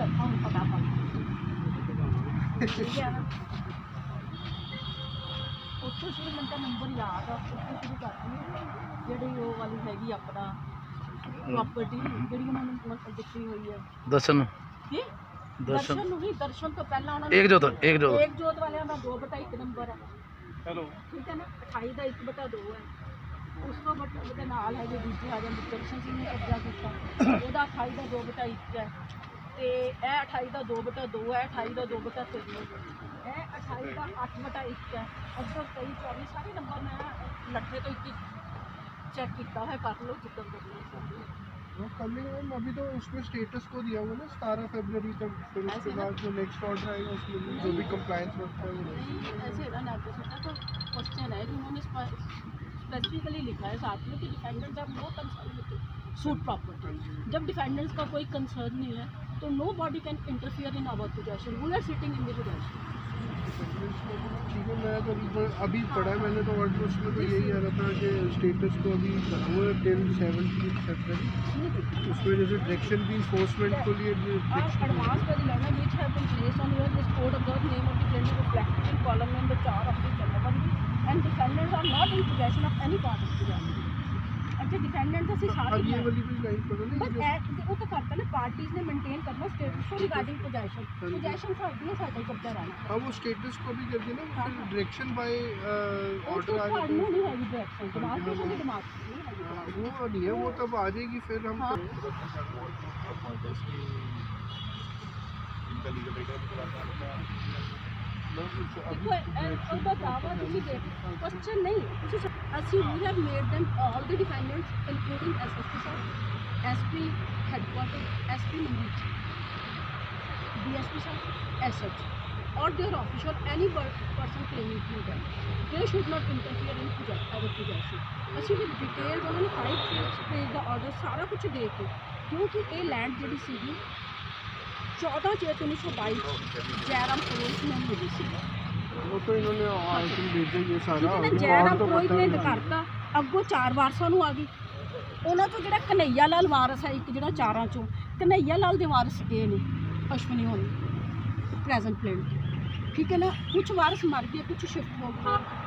ਲੱਖਾਂ ਨੂੰ। ਫਟਾਫਟ ਠੀਕ ਹੈ ਨਾ ਉੱਥੋਂ ਸ਼ੁਰੂ ਮੈਨੂੰ ਤਾਂ ਨੰਬਰ ਯਾਦ ਆ ਉੱਥੋਂ ਸ਼ੁਰੂ ਕਰਦੀ ਹਾਂ ਜਿਹੜੀ ਉਹ ਵਾਲੀ ਹੈਗੀ ਆਪਣਾ ਪ੍ਰਾਪਰਟੀ ਜਿਹੜੀ ਉਹਨਾਂ ਨੇ ਮਤਲਬ ਦਿੱਤੀ ਹੋਈ ਹੈ ਦਰਸ਼ਨ ਕੀ ਦਰਸ਼ਨ ਨੂੰ ਵੀ ਦਰਸ਼ਨ ਤੋਂ ਪਹਿਲਾਂ ਉਹਨਾਂ ਇੱਕ ਜੋਤ ਇੱਕ ਜੋਤ ਇੱਕ ਜੋਤ ਵਾਲਿਆਂ ਦਾ 2 ਬਟਾ 1 ਨੰਬਰ ਹੈ। ਹੈਲੋ। ਠੀਕ ਹੈ ਨਾ? 28 ਦਾ 1 ਬਟਾ 2 ਹੈ। ਉਸ ਤੋਂ ਬਟ ਉਹਦੇ ਨਾਲ ਹੈ ਜੇ ਦੂਜੇ ਆ ਜਾਂਦੇ ਦਰਸ਼ਨ ਸਿੰਘ ਨੇ ਕਬਜ਼ਾ ਕੀਤਾ। ਉਹਦਾ 28 ਦਾ 2 ਬਟਾ 1 ਹੈ। ਤੇ ਇਹ 28 ਦਾ 2 ਬਟਾ 2 ਹੈ 28 ਦਾ 2 ਬਟਾ 3 ਹੈ ਇਹ 28 ਦਾ 8 ਬਟਾ 1 ਹੈ ਅੱਗੇ 23 24 ਸਾਰੇ ਨੰਬਰ ਮੈਂ ਲੱਠੇ ਤੋਂ ਇੱਕ ਚੈੱਕ ਕੀਤਾ ਹੈ ਕਰ ਲਓ ਜਿੱਦਾਂ ਕਰਨਾ वो कल ही मैम अभी तो उसमें स्टेटस को दिया हुआ ना सतारह फरवरी तक फिर उसके ऐसे ना? बाद जो नेक्स्ट ऑर्डर आएगा उसमें जो भी कंप्लायंस वर्क है वो रहेगा। नहीं ऐसे ना नेगोशिएटर तो क्वेश्चन है कि उन्होंने स्पेसिफिकली लिखा है साथ में कि defendant have no concern with suit property जब डिफेंडेंट्स का कोई कंसर्न नहीं है तो nobody can interfere in our possession we are sitting in the possession ठीक है मैं तो अभी अभी पढ़ा है मैंने तो ऑर्डर उसमें तो यही आ रहा था कि स्टेटस को अभी वो टिल सेवनटीन फरवरी उसमें जैसे डायरेक्शन भी इन्फोर्समेंट के लिए Our advance by the learner which have been placed on your this code of the name of the plaintiff reflected in column number 4 of the Jannabandi and defendants are not in possession of any part of the Jannabandi. अच्छा defendant ਅਸੀਂ ਸਾਰੇ अब ये हैं। वाली भी line पढ़ो ना ਬਟ ये जो ਉਹ ਤਾਂ ਕਰਤਾ ਨਾ ਪਾਰਟੀਆਂ ਨੇ ਮੇਨਟੇਨ ਕਰਨਾ ਸਟੇਟਸ ਕੋ ਰਿਗਾਰਡਿੰਗ ਪੋਜੀਸ਼ਨ ਪੋਜੀਸ਼ਨ ਸਾਡੀ ਹੈ ਸਾਡਾ ਹੀ ਕਬਜ਼ਾ ਰਹਿਣਾ हाँ वो स्टेटस को भी कर देना हाँ, फिर हाँ। डायरेक्शन बाय ਉਹ ऑर्डर ਤਾਂ आ ਤੁਹਾਨੂੰ जाता ਨਹੀਂ ਹੈਗੀ ਡਾਇਰੈਕਸ਼ਨ ਦਿਮਾਗ ਤੋਂ ਕੋਈ ਦਿਮਾਗ ਤੋਂ ਨਹੀਂ ਹੈਗੀ है वो नहीं है वो तब आ जाएगी फिर हम हाँ। ਦੇਖੋ ਇਹ- ਉਹਦਾ ਦਾਵਾ ਤੁਸੀਂ ਦੇਖ ਕੁਐਸਚਨ ਨਹੀਂ ਤੁਸੀਂ ਸ- ਅਸੀਂ we have made them all the defendants including SSP sahib SP headquarters SP ਮੰਡੀਚ DSP sahib SH or their office or any per- person claiming to them they should not interfere in possess- our possession ਅਸੀਂ ਵੀ detail ਉਹਨਾਂ ਨੂੰ 5 page ਦਾ order ਸਾਰਾ ਕੁਝ ਦੇ ਕੇ ਕਿਉਂਕਿ ਇਹ land ਜਿਹੜੀ ਸੀਗੀ 14 ਚੇਤ 1922 ਜੈਰਾਮ ਪੁਲਿਸ ਨੇ ਮਿਲੀ ਸੀ वो तो इन्होंने आइटम भेजा ये सारा ਠੀਕ ਹੈ ਨਾ और ਜੈਰਾਮ तो ਪੁਲਿਸ पता ਨੇ है ਕਰਤਾ ਅੱਗੋਂ ਚਾਰ ਵਾਰਸਾਂ ਨੂੰ ਆ ਗਈ ਉਹਨਾਂ ਤੋਂ ਜਿਹੜਾ ਕਨਈਆ ਲਾਲ ਵਾਰਸ ਹੈ ਇੱਕ ਜਿਹੜਾ ਚਾਰਾਂ ਚੋਂ ਕਨਈਆ ਲਾਲ ਦੇ ਵਾਰਸ ਇਹ ਨੇ ਅਸ਼ਵਨੀ ਹੋਣੀ ਪ੍ਰੈਜ਼ੈਂਟ ਪਲੇਨ ਠੀਕ ਹੈ ਨਾ ਕੁਝ ਵਾਰਸ ਮਰ ਗਏ ਕੁਝ ਸ਼ਿਫਟ ਹੋ ਗਏ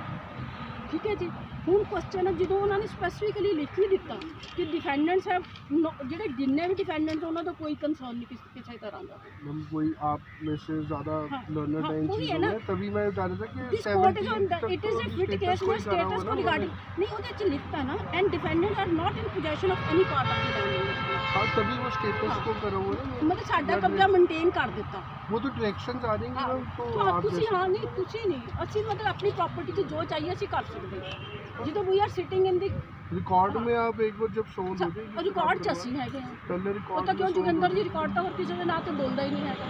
ਠੀਕ ਹੈ ਜੀ ਹੁਣ ਕੁਐਸਚਨ ਜਦੋਂ ਉਹਨਾਂ ਨੇ ਸਪੈਸੀਫਿਕਲੀ ਲਿਖ ਹੀ ਦਿੱਤਾ ਕਿ ਡਿਫੈਂਡੈਂਟਸ ਹੈ ਜਿਹੜੇ ਜਿੰਨੇ ਵੀ ਡਿਫੈਂਡੈਂਟ ਉਹਨਾਂ ਦਾ ਕੋਈ ਕੰਸਰਨ ਨਹੀਂ ਕਿਸੇ ਕਿਸੇ ਤਰ੍ਹਾਂ ਦਾ हम कोई आप में से ज्यादा हाँ, लर्नर हाँ, है इन वही है चीजों ना। में तभी मैं बता रहा था कि This court is on 17 the, तक it is a तो fit status case को में ही करा हुआ status ना को regarding उन्होंने। नहीं ਉਹਦੇ ਚ ਲਿਖਤਾ ਨਾ and defendant are not in position of any part of the land हाँ तभी वो स्टेटस हाँ। को करा हुआ है ना ਮਤਲਬ ਸਾਡਾ ਕਬਜ਼ਾ ਮੇਨਟੇਨ ਕਰ ਦਿੱਤਾ वो तो डायरेक्शंस आ जाएंगे ना तो ਹਾਂ, आप ਤੁਸੀਂ जैसे ਹਾਂ ਨਹੀਂ ਤੁਸੀਂ ਨਹੀਂ ਅਸੀਂ ਮਤਲਬ ਆਪਣੀ ਪ੍ਰਾਪਰਟੀ 'ਚ ਜੋ ਚਾਹੀਏ ਅਸੀਂ ਕਰ ਸਕਦੇ ਹਾਂ ਜਦੋਂ we are sitting in the record में आप एक बार जब सोन हो जाएगी ਰਿਕਾਰਡ 'ਚ ਅਸੀਂ ਹੈਗੇ ਹਾਂ पहले ਉਹ रिकॉर्ड ਤਾਂ ਕਿਉਂ ਜੋਗਿੰਦਰ ਜੀ ਰਿਕਾਰਡ ਤਾਂ ਹੋਰ ਕਿਸੇ ਦੇ ਨਾਂ ਤੇ ਬੋਲਦਾ ਹੀ ਨਹੀਂ ਹੈਗਾ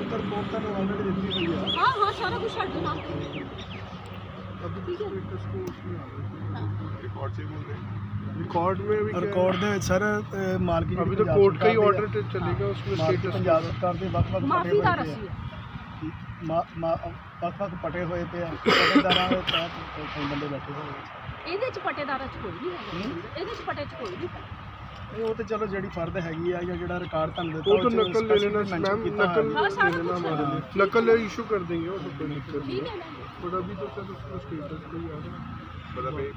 उधर रिकॉर्ड का ऑलरेडी दिखी हुई है ਹਾਂ ਹਾਂ ਸਾਰਾ ਕੁਝ ਸਾਡੇ ਨਾਮ ਤੇ अभी ठीक है। स्टेटस को उसमें आ गया ਹਾਂ रिकॉर्ड से बोल रहे रिकॉर्ड में भी क्या है? ਰਿਕਾਰਡ ਦੇ ਵਿੱਚ ਸਰ ਮਾਲਕੀ अभी तो कोर्ट का ही ऑर्डर चलेगा उसमें ਮਾਲਕੀ स्टेटस ਪੰਜਾਬ ਸਰਕਾਰ ਦੇ ਵੱਖ ਵੱਖ ਪਟੇ ਮਾਫੀਦਾਰ ਹੋਏ ਅਸੀਂ ਪਏ ਆ। ਮਾ- ਮਾ- ਵੱਖ ਵੱਖ ਪਟੇ ਹੋਏ ਪਏ ਆ ਪਟੇਦਾਰਾਂ ਦੇ ਤਹਿਤ ਕਈ ਬੰਦੇ ਬੈਠੇ ਹੋਏ ਆ। ਇਹਦੇ 'ਚ ਪਟੇਦਾਰਾਂ 'ਚ ਕੋਈ ਨਹੀਂ ਹੈਗਾ ਇਹਦੇ 'ਚ ਪਟੇ 'ਚ ਕੋਈ ਨਹੀਂ ਹੈਗਾ। ਇਹ ਉਹ ਤੇ ਚਲੋ ਜਿਹੜੀ ਫਰਦ ਹੈਗੀ ਆ ਜਾਂ ਜਿਹੜਾ ਰਿਕਾਰਡ ਤੁਹਾਨੂੰ ਦਿੱਤਾ वो तो ਉਹ 'ਚ नकल ले लेना specific mention मैम ਕੀਤਾ नकल ਹੋਇਆ हाँ, ले सारा लेना कुछ हमारे है। लिए नकल इशू कर देंगे वो तो कोई दिक्कत नहीं ਠੀਕ ਹੈ ਨਾ बट अभी तो सर उसका स्टेटस को ही आ रहा है मतलब एक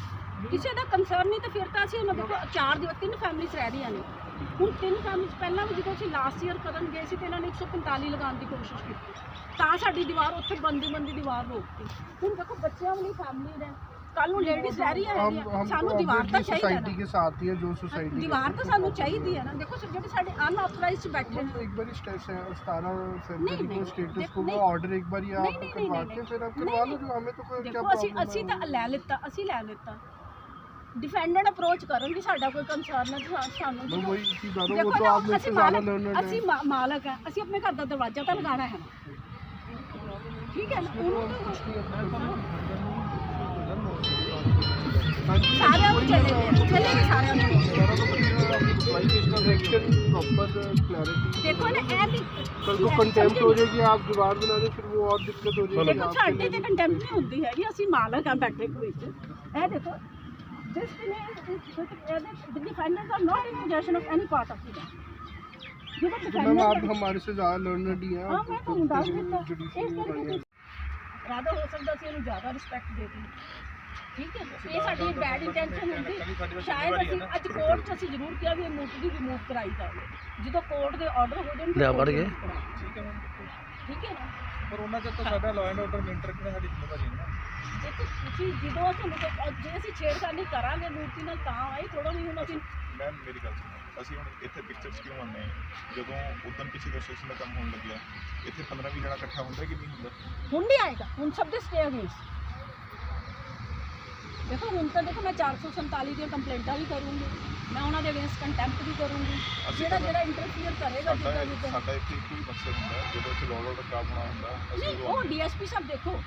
ਕਿਸੇ ਦਾ ਕੰਸਰਨ ਨਹੀਂ ਤਾਂ ਫਿਰ ਤਾਂ ਅਸੀਂ ਉਹਨਾਂ ਦੇਖੋ ਚਾਰ ਦਿਨ ਤਿੰਨ ਫੈਮਿਲੀਜ਼ ਰਹਿ ਰਹੀਆਂ ਨੇ ਹੁਣ ਤਿੰਨ ਫੈਮਿਲੀਜ਼ ਪਹਿਲਾਂ ਵੀ ਜਦੋਂ ਅਸੀਂ ਲਾਸਟ ਈਅਰ ਕਰਨ ਗਏ ਸੀ ਤੇ ਇਹਨਾਂ ਨੇ 145 ਲਗਾਉਣ ਦੀ ਕੋਸ਼ਿਸ਼ ਕੀਤੀ ਤਾਂ ਸਾਡੀ ਦੀਵਾਰ ਉੱਥੇ ਬੰਦੀ ਬੰਦੀ ਦੀਵਾਰ ਰੋਕਤੀ ਹੁਣ ਦੇਖੋ ਬੱਚਿਆਂ ਵਾਲੀ ਫੈਮਿਲੀ ਨੇ ਕੱਲ ਨੂੰ ਲੇਡੀਜ਼ ਰਹਿ ਰਹੀਆਂ हम ਹੈਗੀਆਂ हम ਸਾਨੂੰ ਦੀਵਾਰ ਤਾਂ ਚਾਹੀਦਾ सोसाइटी ਨਾ के साथ ही है जो सोसाइटी ਦੀਵਾਰ ਤਾਂ ਸਾਨੂੰ ਚਾਹੀਦੀ ਹੈ ਨਾ ਦੇਖੋ ਜਿਹੜੇ ਸਾਡੇ ਅਨਆਥੋਰਾਈਜ਼ਡ ਬੈਠੇ ਨੇ एक बार सतारह फरवरी नहीं, को स्टेटस देखो, को वो नहीं। ऑर्डर एक बार नहीं, आप नहीं, नहीं, करवा नहीं, के फिर आप नहीं, करवा लो नहीं। जो हमें तो कोई क्या ਦੇਖੋ ਅਸੀਂ प्रॉब्लम ਅਸੀਂ ਤਾਂ ਲੈ ਲਿੱਤਾ ਅਸੀਂ ਲੈ ਲਿੱਤਾ डिफेंडेंट अप्रोच ਕਰਨ ਕਿ ਸਾਡਾ ਕੋਈ ਕੰਸਰਨ ਹੈ ਤਾਂ ਸਾਨੂੰ मैं वही चीज बता रहा हूँ ਦੇਖੋ वो तो ਨਾ, आप मेरे ਅਸੀਂ से ज्यादा ਮਾਲਕ लर्नड ਅਸੀਂ है ਮਾ- ਮਾਲਕ ਹੈ ਅਸੀਂ ਆਪਣੇ ਘਰ ਦਾ ਦਰਵਾਜ਼ਾ ਤਾਂ ਲਗਾਉਣਾ ਹੈ ਠੀਕ ਹੈ ਨਾ ਉਹਨੂੰ ਤਾਂ ਸਾਰਿਆਂ ਨੂੰ ਚੱਲੇਗੇ ਚੱਲੇਗੇ ਸਾਰਿਆਂ ਨੂੰ प्रॉपर क्लैरिटी ਦੇਖੋ ਨਾ ਇਹ ਵੀ कल को कंटेम्प्ट हो जाएगी आप दीवार बना दें फिर वो और दिक्कत हो जाएगी ਦੇਖੋ आपके ਸਾਡੇ लिए ਤੇ ਕੰਟੈਂਪਟ ਨਹੀਂ ਹੁੰਦੀ ਹੈਗੀ ਅਸੀਂ ਮਾਲਕ ਆ ਬੈਠੇ ਵਿੱਚ ਇਹ ਦੇਖੋ this the defendants are not in possession of any part of the land ਜਦੋਂ तो मैम आप defendant हमारे से ज़्यादा लर्नड ही हैं ਹਾਂ आप ਮੈਂ ਤੁਹਾਨੂੰ ਦੱਸ ਦਿੱਤਾ जुडिशरी ਇਸ में ਕਰਕੇ पढ़े हैं। ਰਾਦਾ ਹੋ ਸਕਦਾ ਸੀ ਇਹਨੂੰ ਜ਼ਿਆਦਾ ਰਿਸਪੈਕਟ ਦੇ ਦਿੱਤੀ ਠੀਕ ਹੈ ਇਹ ਸਾਡੀ ਬੈਡ ਇੰਟੈਂਸ਼ਨ ਹੁੰਦੀ ਸ਼ਾਇਦ ਅਸੀਂ ਅੱਜ ਕੋਰਟ 'ਚ ਅਸੀਂ ਜ਼ਰੂਰ ਕਿਹਾ ਵੀ ਇਹ ਮੂਰਤੀ ਰਿਮੂਵ ਕਰਾਈ ਜਾਵੇ ਜਦੋਂ ਕੋਰਟ ਦੇ ਆਰਡਰ ਹੋ ਜਾਣ ਲਿਆ ਵੜ ਗਏ ਠੀਕ ਹੈ ਮੈਮ ਠੀਕ ਹੈ ਨਾ ਪਰ ਉਹਨਾਂ ਚ ਤਾਂ ਸਾਡਾ ਲਾਅ ਐਂਡ ਆਰਡਰ ਮੇਨਟੇਨ ਕਰਨਾ ਸਾਡੀ ਜ਼ਿੰਮੇਵਾਰੀ ਹੈ ਨਾ ਦੇਖੋ ਤੁਸੀਂ ਜਦੋਂ ਤੁਹਾਨੂੰ ਕੋਈ- ਜੇ ਅਸੀਂ ਛੇੜਖਾਨੀ ਕਰਾਂਗੇ ਮੂਰਤੀ ਨਾਲ ਤਾਂ ਆਈ ਥੋੜਾ ਵੀ ਹੁਣ ਅਸੀਂ ਮੈਮ ਮੇਰੀ ਗੱਲ ਸੁਣੋ। ਅਸੀਂ ਹੁਣ ਇੱਥੇ ਪਿਕਚਰਸ ਕਿਉਂ ਆਉਂਦੇ ਹਾਂ? ਜਦੋਂ ਉਦੋਂ ਪਿੱਛੇ ਕੰਸਟਰਕਸ਼ਨ ਦਾ ਕੰਮ ਹੋਣ ਲੱਗਿਆ ਇੱਥੇ 15 20 ਜਣਾ ਇਕੱਠਾ ਹੁੰਦਾ ਕਿ ਨਹੀਂ ਹੁੰਦਾ? ਹੁਣ ਨਹੀਂ ਆਏਗਾ। ਹੁਣ ਸਭ ਦੇ ਸਟੇ ਅਗੇਂਸਟ ਦੇਖੋ ਹੁਣ ਤਾਂ ਦੇਖੋ ਮੈਂ 447 ਦੀਆਂ ਕੰਪਲੇਂਟਾਂ ਵੀ ਕਰੂੰਗੀ। ਮੈਂ ਉਹਨਾਂ ਦੇ ਅਗੇਂਸਟ ਕੰਟੈਂਪਟ ਵੀ ਕਰੂੰਗੀ। ਜਿਹੜਾ ਜਿਹੜਾ ਇੰਟਰਫੀਅਰ ਕਰੇਗਾ ਸਾਡਾ ਜਿੱਦਾਂ ਜਿੱਦਾਂ ਸਾਡਾ ਇੱਥੇ ਇੱਕੋ ਹੀ ਮਕਸਦ ਹੁੰਦਾ ਹੈ, ਜਦੋਂ ਇੱਥੇ ਲਾਅ ਆਰਡਰ ਖਰਾਬ ਹੋਣਾ ਹੁੰਦਾ ਅਸੀਂ ਨਹੀਂ ਉਦੋਂ ਉਹ ਡੀਐਸਪੀ ਸਾਹਿਬ ਦੇਖੋ।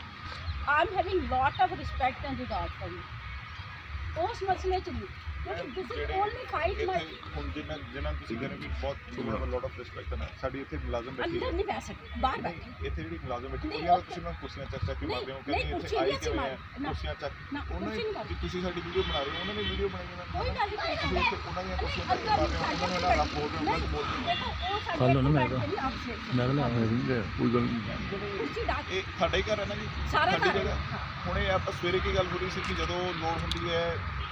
I'm having lot of respect and regard for you. उस मसले ਚ ਨਹੀਂ ਕਿਉਂਕਿ ਦਿਸ ਇਜ਼ ਜਿਹੜੇ ਓਨਲੀ ਫਾਈਟ ਮਾਈ ਇੱਥੇ ਹੁਣ ਜਿਨ੍ਹਾਂ ਜਿਨ੍ਹਾਂ ਨੂੰ ਤੁਸੀਂ ਕਹਿੰਦੇ ਕਿ ਬਹੁਤ you have a lot of respect ਨਾ ਸਾਡੀ ਇੱਥੇ ਮੁਲਾਜ਼ਮ ਬੈਠੀ ਅੰਦਰ ਹੈ ਨਹੀਂ ਬਹਿ ਸਕਦੇ ਬਾਹਰ ਬੈਠੇ। ਇੱਥੇ ਜਿਹੜੀ ਮੁਲਾਜ਼ਮ ਬੈਠੀ ਨਹੀਂ, ਹੋਈ ਆ ਉਹ- ਤੁਸੀਂ ਮੈਂ ਕੁਰਸੀਆਂ ਚੱਕ ਚੱਕ ਕੇ ਨਹੀਂ, ਮਾਰਦੇ ਹੋ? ਨਹੀਂ, ਕਹਿੰਦੇ ਕੁਰਸੀ ਇੱਥੇ ਆਈ ਨਹੀਂ ਅਸੀਂ ਕਿਵੇਂ ਆ? ਮਾਰ- ਨਾ। ਕੁਰਸੀਆਂ ਚੱਕ ਨਾ, ਉਹਨਾਂ ਕੁਰਸੀ ਨਹੀਂ ਨੇ ਮਾਰਦੇ। ਤੁਸੀਂ ਸਾਡੀ ਵੀਡੀਓ ਬਣਾ ਰਹੇ ਹੋ ਉਹਨਾਂ ਨੇ ਵੀਡੀਓ ਬਣਾਈ ਹੈ ਕੋਈ ਗੱਲ ਨਹੀਂ ਤੁਸੀਂ ਇੱਥੇ ਉਹਨਾਂ ਦੀਆਂ ਕੁਰਸੀਆਂ ਚੱਕ ਕੇ ਮਾਰ ਰਹੇ ਹੋ ਉਹਨਾਂ ਨੂੰ ਇਹਨਾਂ ਰੱਬ ਬੋਲ ਰਹੇ ਹੋ ਗਲਤ ਬੋਲ ਰਹੇ ਦੇਖੋ ਉਹ ਸਾਡੇ ਕੱਲ ਨੂੰ ਮੈਂ ਮੈਂ ਕੋਈ ਗੱਲ ਨਹੀਂ। ਕੁਰਸੀ ਡਾਕ ਹੋ ਇਹ ਸਾਡਾ ਹੀ ਘਰ ਹੈ ਨਾ ਜੀ? ਸਾਰਾ ਸਾਡੀ ਘਰ ਹੈ। ਜਗ੍ਹਾ। ਹੁਣ ਇਹ ਆਪਾਂ ਸਵੇਰੇ ਕੀ ਗੱਲ ਹੋ ਰਹੀ ਸੀ ਕਿ ਜਦੋਂ ਲੋੜ ਹੁੰਦੀ ਹੈ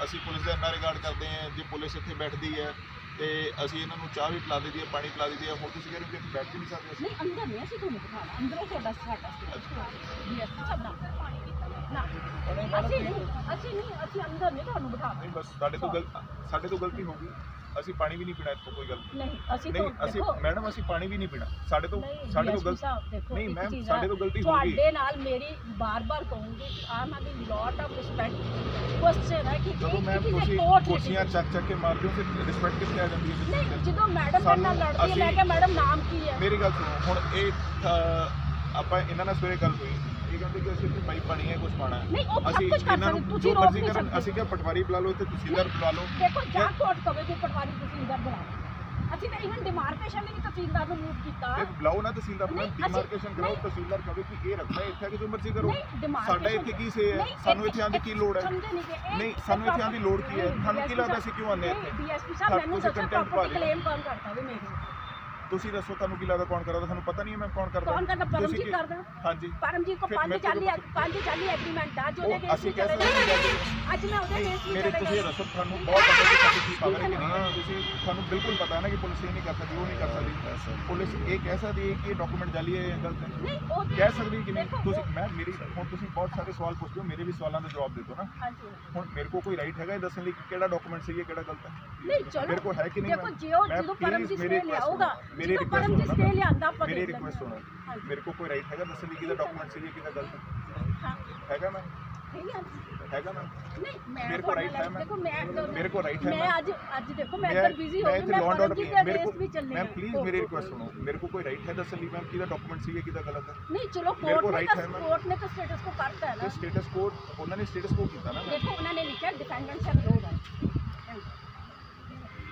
ਅਸੀਂ ਪੁਲਿਸ ਦਾ ਇੰਨਾ ਰਿਗਾਰਡ ਕਰਦੇ ਹਾਂ ਜੇ ਪੁਲਿਸ ਇੱਥੇ ਬੈਠਦੀ ਹੈ ਤੇ ਅਸੀਂ ਇਹਨਾਂ ਨੂੰ ਚਾਹ ਵੀ ਪਿਲਾ ਦਈਦੀ ਹੈ ਪਾਣੀ ਪਿਲਾ ਦਈਦੀ ਹੈ ਹੁਣ ਤੁਸੀਂ ਕਹਿੰਦੇ ਕਿ ਬੈਠ ਵੀ ਨਹੀਂ ਸਕਦੇ ਅਸੀਂ? ਨਹੀਂ ਅੰਦਰ ਨਹੀਂ ਅਸੀਂ ਤੁਹਾਨੂੰ ਬਿਠਾਣਾ ਅੰਦਰੋਂ ਤੁਹਾਡਾ ਸਾਡਾ ਯੈਸ ਸਭ ਨਾ। ਨਾ ਅਸੀਂ ਨਹੀਂ ਅਸੀਂ ਨਹੀਂ ਅਸੀਂ ਅੰਦਰ ਨਹੀਂ ਤੁਹਾਨੂੰ ਬਿਠਾਣਾ ਨਹੀਂ ਬਸ ਸਾਡੇ ਤੋਂ ਗਲਤ ਸਾਡੇ ਤੋਂ ਗਲਤੀ ਹੋ ਗਈ। ਅਸੀਂ ਪਾਣੀ ਵੀ ਨਹੀਂ ਪੀਣਾ ਇੱਥੋਂ ਕੋਈ ਗੱਲ ਨਹੀਂ। ਅਸੀਂ ਨਹੀਂ ਤਾਂ ਅਸੀਂ ਦੇਖੋ। ਮੈਡਮ ਅਸੀਂ ਪਾਣੀ ਵੀ ਨਹੀਂ ਪੀਣਾ। ਸਾਡੇ ਤੋਂ ਨਹੀਂ, ਸਾਡੇ ਤੋਂ DSP ਗਲਤ ਸਾਹਿਬ, ਦੇਖੋ, ਨਹੀਂ ਇੱਕ ਮੈਮ ਚੀਜ਼ ਸਾਡੇ ਤੋਂ ਗਲਤੀ ਹੋ ਗਈ। ਤੁਹਾਡੇ ਨਾਲ ਮੇਰੀ ਬਾਰ-ਬਾਰ ਕਹੂੰਗੀ I'm having lot of respect question ਹੈ ਕਿ ਜਦੋਂ ਮੈਮ ਤੁਸੀਂ ਕੁਰਸੀਆਂ ਚੱਕ ਚੱਕ ਕੇ ਮਾਰਦੇ ਹੋ ਫਿਰ ਰਿਸਪੈਕਟ ਕਿੱਥੇ ਆ ਜਾਂਦੀ ਹੈ ਨਹੀਂ? ਜਦੋਂ ਮੈਡਮ ਮੇਰੇ ਨਾਲ ਸਾਨੂੰ ਲੜਦੀ ਹੈ ਮੈਂ ਅਸੀਂ- ਕਿਹਾ ਮੈਡਮ ਨਾਮ ਕੀ ਹੈ? ਮੇਰੀ ਗੱਲ ਸੁਣੋ ਹੁਣ ਇਹ ਅਹ, ਆਪਾਂ ਇਹਨਾਂ ਨਾਲ ਸਵੇਰੇ ਗੱਲ ਹੋਈ। ਇਹ ਕਹਿੰਦੇ ਕਿ ਅਸੀਂ ਇੱਥੇ ਪਾਈਪ ਪਾਣੀ ਹੈ ਕੁਝ ਪਾਣਾ ਨਹੀਂ, ਉਹ ਸਭ ਕੁਛ ਕਰ ਸਕਦੇ, ਤੁਸੀਂ ਰੋਕ ਨਹੀਂ ਸਕਦੇ। ਅਸੀਂ ਕਿਹਾ ਪਟਵਾਰੀ ਬੁਲਾ ਲਓ ਇੱਥੇ ਤਹਿਸੀਲਦਾਰ ਬੁਲਾ ਲਓ ਦੇਖੋ ਜਾ ਕੋਰਟ ਕਵੇ ਕਿ ਪਟਵਾਰੀ ਤਹਿਸੀਲਦਾਰ ਬਣਾ ਅਸੀਂ ਤਾਂ ਇਵਨ ਡਿਮਾਰਕੇਸ਼ਨ ਵੀ ਤਹਿਸੀਲਦਾਰ ਨੂੰ ਮੂਵ ਕੀਤਾ ਇਹ ਬੁਲਾਓ ਨਾ ਤਹਿਸੀਲਦਾਰ ਨੂੰ ਡਿਮਾਰਕੇਸ਼ਨ ਕਰਾਓ। ਤਹਿਸੀਲਦਾਰ ਕਹੇ ਕਿ ਇਹ ਰੱਖਣਾ ਇੱਥੇ ਆ ਕੇ ਜੋ ਮਰਜ਼ੀ ਕਰੋ ਸਾਡਾ ਇੱਥੇ ਕੀ ਸੇ ਹੈ ਸਾਨੂੰ ਇੱਥੇ ਆਉਣ ਦੀ ਕੀ ਲੋੜ ਹੈ ਨਹੀਂ ਸਾਨੂੰ ਇੱਥੇ ਦੀ ਲੋੜ ਕੀ ਹੈ? ਤੁਹਾਨੂੰ ਕੀ ਲੱਗਦਾ ਅਸੀਂ ਕਿਉਂ ਆਉਂਦੇ ਨਹੀਂ, ਇੱਥੇ? DSP ਸਾਹਿਬ ਸਾਨੂੰ ਮੈਨੂੰ ਦੱਸੋ ਪ੍ਰੋਪਰਟੀ। ਕਲੇਮ ਕੌਣ ਕਰਦਾ ਵੀ ਮੇਰੀ ਤੁਸੀਂ ਦੱਸੋ ਤੁਹਾਨੂੰ ਕੀ ਲੱਗਦਾ ਕੌਣ ਕਰਦਾ? ਤੁਹਾਨੂੰ ਪਤਾ ਨਹੀਂ ਮੈਂ ਕੌਣ ਕਰਦਾ। ਕੌਣ ਕਰਦਾ? ਤੁਸੀਂ ਪਰਮਜੀਤ ਕੀ- ਕਰਦਾ। ਹਾਂਜੀ। ਪਰਮਜੀਤ ਕੋ ਫਿਰ ਪੰਜ ਮੇਰੇ ਕੋਲ- ਚਾਲੀ ਪੰਜ ਚਾਲੀ ਐਗਰੀਮੈਂਟ ਆ ਜੋ ਉਹ ਉਹਦੇ ਅਸੀਂ ਕਹਿ ਸਕਦੇ। ਹਾਂ ਅੱਜ ਮੈਂ ਉਹਦੇ against ਵੀ ਮੇਰੇ ਤੁਸੀਂ ਇਹ। ਦੱਸੋ ਤੁਹਾਨੂੰ ਬਹੁਤ ਪਤਾ ਕਿ ਸਾਡੀ ਕੀ ਪਾਵਰ ਹੈ। ਕਿ ਨਹੀਂ ਤੁਸੀਂ ਤੁਹਾਨੂੰ ਬਿਲਕੁਲ ਪਤਾ ਹੈ ਨਾ ਕਿ ਪੁਲਿਸ ਇਹ ਨਹੀਂ ਕਰ ਸਕਦੀ ਉਹ ਨਹੀਂ ਕਰ ਸਕਦੀ। ਪੁਲਿਸ ਇਹ ਕਹਿ ਸਕਦੀ ਹੈ ਕਿ ਇਹ ਡਾਕੂਮੈਂਟ ਜਾਲੀ ਹੈ ਜਾਂ ਗਲਤ ਹੈ। ਨਹੀਂ ਉਹ ਕਹਿ ਸਕਦੀ ਹੈ ਕਿ ਨਹੀਂ। ਦੇਖੋ, ਤੁਸੀਂ ਮੈਂ ਮੇਰੀ ਹੁਣ ਤੁਸੀਂ ਬਹੁਤ ਸਾਰੇ ਸਵਾਲ ਪੁੱਛਦੇ ਹੋ ਮੇਰੇ ਵੀ ਸਵਾਲਾਂ ਦਾ ਜਵਾਬ ਦੇ ਦਿਓ ਨਾ। ਹਾਂਜੀ। ਹੁਣ ਮੇਰੇ ਕੋਲ ਕੋਈ ਰਾਈਟ ਹੈਗਾ ਇਹ ਦੱਸਣ ਲਈ ਕਿ ਕਿਹੜਾ ਡਾਕੂਮੈਂਟ ਸਹੀ ਹੈ ਕਿਹੜਾ ਗਲਤ ਹੈ? ਨਹੀਂ ਚਲੋ। ਮੇਰੇ ਕੋਲ ਹੈ ਕਿ ਨਹੀਂ ਦੇਖੋ ma'am? ਜੇ ਉਹ Ma'am, ਜਦੋਂ please ਪਰਮਜੀਤ ਮੇਰੀ request ਲਿਆਊਗਾ ਸੁਣੋ। ਮੇਰੀ ਜਦੋਂ request ਪਰਮਜੀਤ ਸੁਣੋ ਸਟੇ ਨਾ। ਲਿਆਂਦਾ ਆਪਾਂ ਮੇਰੀ ਦੇਖ ਰਿਕੁਐਸਟ ਸੁਣੋ ਹਾਂਜੀ। ਮੇਰੇ ਕੋਲ ਕੋਈ ਰਾਈਟ ਹੈਗਾ ਦੱਸਣ ਲਈ ਕਿਹਦਾ ਡਾਕੂਮੈਂਟ ਸਹੀ ਹੈ ਕਿਹਦਾ ਗਲਤ ਹੈ ਹਾਂ ਹੈਗਾ ਮੈਂ ਠੀਕ ਹੈ ਹੈਗਾ ਮੈਂ ਨਹੀਂ ਮੈਂ ਮੇਰੇ ਕੋਲ ਤੁਹਾਡੇ right ਹੈ, ਨਾਲ- ਮੈਂ- ਦੇਖੋ ਮੈਂ ਮੇਰੇ ਕੋਲ right ਹੈ, ਮੈਂ ਮੈਂ- ਅੱਜ ਅੱਜ ਦੇਖੋ ਮੈਂ ਇੱਧਰ ਬਿਜ਼ੀ ਹੋ ਮੈਂ ਗਈ ਇੱਥੇ ਮੈਂ law and order ਪਰਮਜੀਤ ਨਹੀਂ ਦੇ ਮੇਰੇ ਅਗੇਂਸਟ ਵੀ ਕੋਲ ਚੱਲਣੀ ਮੈਮ ਪਲੀਜ਼ ਮੇਰੀ ਰਿਕੁਐਸਟ ਸੁਣੋ ਮੇਰੇ ਕੋਲ ਕੋਈ ਰਾਈਟ ਹੈ ਦੱਸਣ ਲਈ ਮੈਮ ਕਿਹਦਾ ਡਾਕੂਮੈਂਟ ਸਹੀ ਹੈ ਕਿਹਦਾ ਗਲਤ ਹੈ ਨਹੀਂ ਚਲੋ ਮੇਰੇ ਕੋਲ ਕੋਰਟ ਨੇ right ਤਾਂ ਹੈ, ma'am। ਕੋਰਟ ਨੇ ਤਾਂ ਸਟੇਟਸ ਕੋ ਕਰਤਾ ਹੈ ਤੇ ਨਾ ਸਟੇਟਸ ਕੋਡ ਉਹਨਾਂ ਨੇ ਸਟੇਟਸ ਕੋਡ ਕੀਤਾ ਨਾ ਦੇਖੋ ਉਹਨਾਂ ਨੇ ਲਿਖਿਆ ਡਿਫੈਂਡੈਂਟ ਹੈਵ ਨੋ ਰਾਈਟ